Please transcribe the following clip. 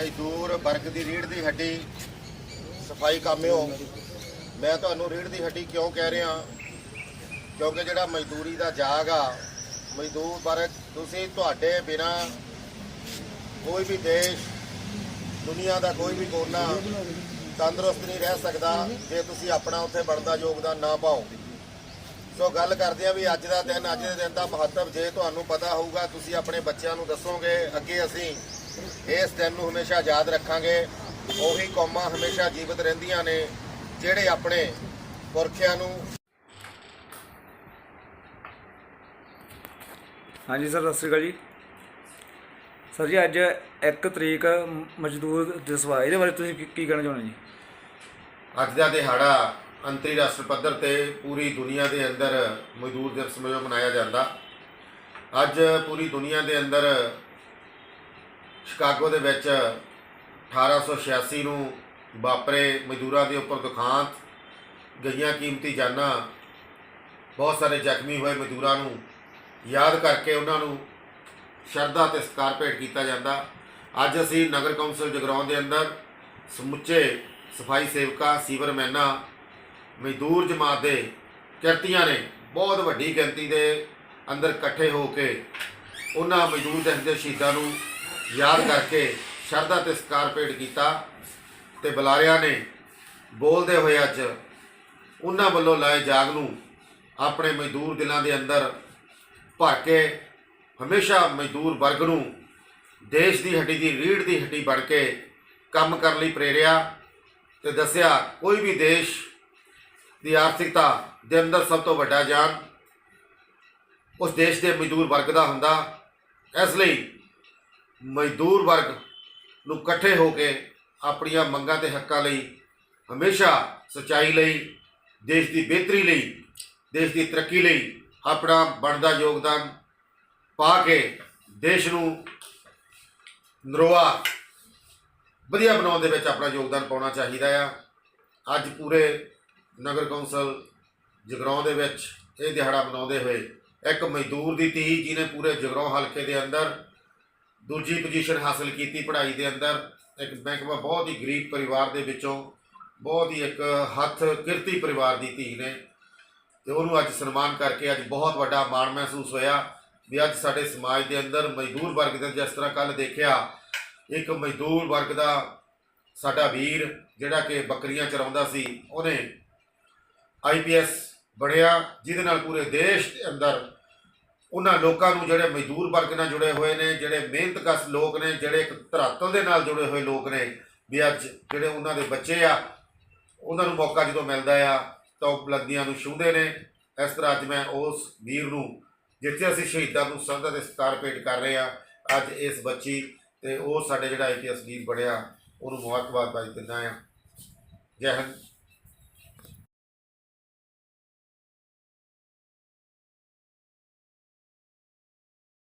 ਮਜ਼ਦੂਰ ਵਰਗ ਦੀ ਰੀੜ ਦੀ ਹੱਡੀ। ਸਫ਼ਾਈ ਕਾਮਿਓ। ਮੈਂ ਤੁਹਾਨੂੰ ਰੀੜ ਦੀ ਹੱਡੀ ਕਿਉਂ ਕਹਿ ਰਿਹਾ? ਕਿਉਂਕਿ ਜਿਹੜਾ ਮਜ਼ਦੂਰੀ ਦਾ ਜਾਗ ਆ, ਮਜ਼ਦੂਰ ਵਰਗ, ਤੁਸੀਂ ਤੁਹਾਡੇ ਬਿਨਾ ਕੋਈ ਵੀ ਦੇਸ਼, ਦੁਨੀਆ ਦਾ ਕੋਈ ਵੀ ਕੋਨਾ ਤੰਦਰੁਸਤ ਨਹੀਂ ਰਹਿ ਸਕਦਾ ਜੇ ਤੁਸੀਂ ਆਪਣਾ ਉੱਥੇ ਬਣਦਾ ਯੋਗਦਾਨ ਨਾ ਪਾਓ। ਸੋ ਗੱਲ ਕਰਦੇ ਆ ਵੀ ਅੱਜ ਦਾ ਦਿਨ, ਅੱਜ ਦੇ ਦਿਨ ਦਾ ਮਹੱਤਵ ਜੇ ਤੁਹਾਨੂੰ ਪਤਾ ਹੋਊਗਾ, ਤੁਸੀਂ ਆਪਣੇ ਬੱਚਿਆਂ ਨੂੰ ਦੱਸੋਗੇ, ਅੱਗੇ ਅਸੀਂ ਇਸ ਦਿਨ ਨੂੰ ਹਮੇਸ਼ਾ ਯਾਦ ਰੱਖਾਂਗੇ। ਉਹੀ ਕੌਮਾਂ ਹਮੇਸ਼ਾ ਜੀਵਤ ਰਹਿੰਦੀਆਂ ਨੇ ਜਿਹੜੇ ਆਪਣੇ ਪੁਰਖਿਆਂ ਨੂੰ ਹਾਂਜੀ ਸਰ ਸਤਿ ਸ਼੍ਰੀ ਅਕਾਲ ਜੀ। ਸਰ ਜੀ ਅੱਜ 1 ਤਰੀਕ ਮਜ਼ਦੂਰ ਦਿਵਸ ਵਾ। ਇਹਦੇ ਬਾਰੇ ਤੁਸੀਂ ਕੀ- ਕੀ ਕਹਿਣਾ ਚਾਹੁੰਦੇ ਜੀ? ਅੱਜ ਦਾ ਦਿਹਾੜਾ ਅੰਤਰਰਾਸ਼ਟਰੀ ਪੱਧਰ ਤੇ ਪੂਰੀ ਦੁਨੀਆ ਦੇ ਅੰਦਰ ਮਜ਼ਦੂਰ ਦਿਵਸ ਵਜੋਂ ਮਨਾਇਆ ਜਾਂਦਾ। ਅੱਜ ਪੂਰੀ ਦੁਨੀਆ ਦੇ ਅੰਦਰ ਸ਼ਿਕਾਗੋ ਦੇ ਵਿੱਚ 1886 ਨੂੰ ਵਾਪਰੇ ਮਜ਼ਦੂਰਾਂ ਦੇ ਉੱਪਰ ਦੁਖਾਂਤ, ਗਈਆਂ ਕੀਮਤੀ ਜਾਨਾਂ, ਬਹੁਤ ਸਾਰੇ ਜ਼ਖਮੀ ਹੋਏ ਮਜ਼ਦੂਰਾਂ ਨੂੰ ਯਾਦ ਕਰਕੇ ਉਹਨਾਂ ਨੂੰ ਸ਼ਰਧਾ ਤੇ ਸਤਿਕਾਰ ਭੇਟ ਕੀਤਾ ਜਾਂਦਾ। ਅੱਜ ਅਸੀਂ ਨਗਰ ਕੌਂਸਲ ਜਗਰਾਉਂ ਦੇ ਅੰਦਰ ਸਮੁੱਚੇ ਸਫ਼ਾਈ ਸੇਵਕਾਂ ਸੀਵਰਮੈਨਾਂ ਮਜ਼ਦੂਰ ਜਮਾਤ ਦੇ ਕਿਰਤੀਆਂ ਨੇ ਬਹੁਤ ਵੱਡੀ ਗਿਣਤੀ ਦੇ ਅੰਦਰ ਇਕੱਠੇ ਹੋ ਕੇ ਉਹਨਾਂ ਮਜ਼ਦੂਰ ਦਿਵਸ ਦੇ ਸ਼ਹੀਦਾਂ ਨੂੰ ਯਾਦ ਕਰਕੇ ਸ਼ਰਧਾ ਤੇ ਸਤਿਕਾਰ ਭੇਟ ਕੀਤਾ ਤੇ ਬੁਲਾਰਿਆਂ ਨੇ ਬੋਲਦੇ ਹੋਏ ਅੱਜ ਉਹਨਾਂ ਵੱਲੋਂ ਲਾਏ ਜਾਗ ਨੂੰ ਆਪਣੇ ਮਜ਼ਦੂਰ ਦਿਲਾਂ ਦੇ ਅੰਦਰ ਭਰ ਕੇ ਹਮੇਸ਼ਾ ਮਜ਼ਦੂਰ ਵਰਗ ਨੂੰ ਦੇਸ਼ ਦੀ ਹੱਡੀ ਦੀ ਰੀੜ ਦੀ ਹੱਡੀ ਬਣ ਕੇ ਕੰਮ ਕਰਨ ਲਈ ਪ੍ਰੇਰਿਆ ਤੇ ਦੱਸਿਆ, ਕੋਈ ਵੀ ਦੇਸ਼ ਦੀ ਆਰਥਿਕਤਾ ਦੇ ਅੰਦਰ ਸਭ ਤੋਂ ਵੱਡਾ ਜਾਨ ਉਸ ਦੇਸ਼ ਦੇ ਮਜ਼ਦੂਰ ਵਰਗ ਦਾ ਹੁੰਦਾ। ਇਸ ਲਈ ਮਜ਼ਦੂਰ ਵਰਗ ਨੂੰ ਇਕੱਠੇ ਹੋ ਕੇ ਆਪਣੀਆਂ ਮੰਗਾਂ ਤੇ ਹੱਕਾਂ ਲਈ ਹਮੇਸ਼ਾ ਸਚਾਈ ਲਈ, ਦੇਸ਼ ਦੀ ਬਿਹਤਰੀ ਲਈ, ਦੇਸ਼ ਦੀ ਤਰੱਕੀ ਲਈ ਆਪਣਾ ਬਣਦਾ ਯੋਗਦਾਨ ਪਾ ਕੇ ਦੇਸ਼ ਨੂੰ ਨਰੋਆ, ਵਧੀਆ ਬਣਾਉਣ ਦੇ ਵਿੱਚ ਆਪਣਾ ਯੋਗਦਾਨ ਪਾਉਣਾ ਚਾਹੀਦਾ ਆ। ਅੱਜ ਪੂਰੇ ਨਗਰ ਕੌਂਸਲ ਜਗਰਾਉਂ ਦੇ ਵਿੱਚ ਇਹ ਦਿਹਾੜਾ ਮਨਾਉਂਦੇ ਹੋਏ ਇੱਕ ਮਜ਼ਦੂਰ ਦੀ ਧੀ ਜਿਹਨੇ ਪੂਰੇ ਜਗਰਾਉਂ ਹਲਕੇ ਦੇ ਅੰਦਰ ਦੂਜੀ ਪੋਜੀਸ਼ਨ ਹਾਸਲ ਕੀਤੀ ਪੜ੍ਹਾਈ ਦੇ ਅੰਦਰ। ਇੱਕ ਮੈਂ ਕਹਾਂ ਬਹੁਤ ਹੀ ਗਰੀਬ ਪਰਿਵਾਰ ਦੇ ਵਿੱਚੋਂ, ਬਹੁਤ ਹੀ ਇੱਕ ਹੱਥ ਕਿਰਤੀ ਪਰਿਵਾਰ ਦੀ ਧੀ ਨੇ। ਤੇ ਉਹਨੂੰ ਅੱਜ ਸਨਮਾਨ ਕਰਕੇ ਅੱਜ ਬਹੁਤ ਵੱਡਾ ਮਾਣ ਮਹਿਸੂਸ ਹੋਇਆ ਵੀ ਅੱਜ ਸਾਡੇ ਸਮਾਜ ਦੇ ਅੰਦਰ ਮਜ਼ਦੂਰ ਵਰਗ ਦੇ ਜਿਸ ਤਰ੍ਹਾਂ ਕੱਲ ਦੇਖਿਆ, ਇੱਕ ਮਜ਼ਦੂਰ ਵਰਗ ਦਾ ਸਾਡਾ ਵੀਰ ਜਿਹੜਾ ਕਿ ਬੱਕਰੀਆਂ ਚਰਾਉਂਦਾ ਸੀ, ਉਹਨੇ ਆਈਪੀਐਸ ਬਣਿਆ, ਜਿਹਦੇ ਨਾਲ ਪੂਰੇ ਦੇਸ਼ ਦੇ ਅੰਦਰ ਉਹਨਾਂ ਲੋਕਾਂ ਨੂੰ ਜਿਹੜੇ ਮਜ਼ਦੂਰ ਵਰਗ ਨਾਲ ਜੁੜੇ ਹੋਏ ਨੇ, ਜਿਹੜੇ ਮਿਹਨਤਕਸ਼ ਲੋਕ ਨੇ, ਜਿਹੜੇ ਇੱਕ ਧਰਾਤਲ ਦੇ ਨਾਲ ਜੁੜੇ ਹੋਏ ਲੋਕ ਨੇ, ਵੀ ਅੱਜ ਜਿਹੜੇ ਉਹਨਾਂ ਦੇ ਬੱਚੇ ਆ, ਉਹਨਾਂ ਨੂੰ ਮੌਕਾ ਜਦੋਂ ਮਿਲਦਾ ਆ, ਤਾਂ ਉਹ ਬੁਲੰਦੀਆਂ ਨੂੰ ਛੂੰਹਦੇ ਨੇ। ਇਸ ਤਰ੍ਹਾਂ ਅੱਜ ਮੈਂ ਉਸ ਵੀਰ ਨੂੰ, ਜਿੱਥੇ ਅਸੀਂ ਸ਼ਹੀਦਾਂ ਨੂੰ ਸੰਧਾ ਦੇ ਸਤਿਕਾਰ ਭੇਟ ਕਰ ਰਹੇ ਆ, ਅੱਜ ਇਸ ਬੱਚੀ ਤੇ ਉਹ ਸਾਡੇ ਜਿਹੜਾ ਆਈਪੀਐਸ ਵੀਰ ਬਣਿਆ, ਉਹਨੂੰ ਮੁਬਾਰਕਬਾਦ ਬਾਈ ਦਿੰਦਾ ਆ। ਜੈ ਹਿੰਦ।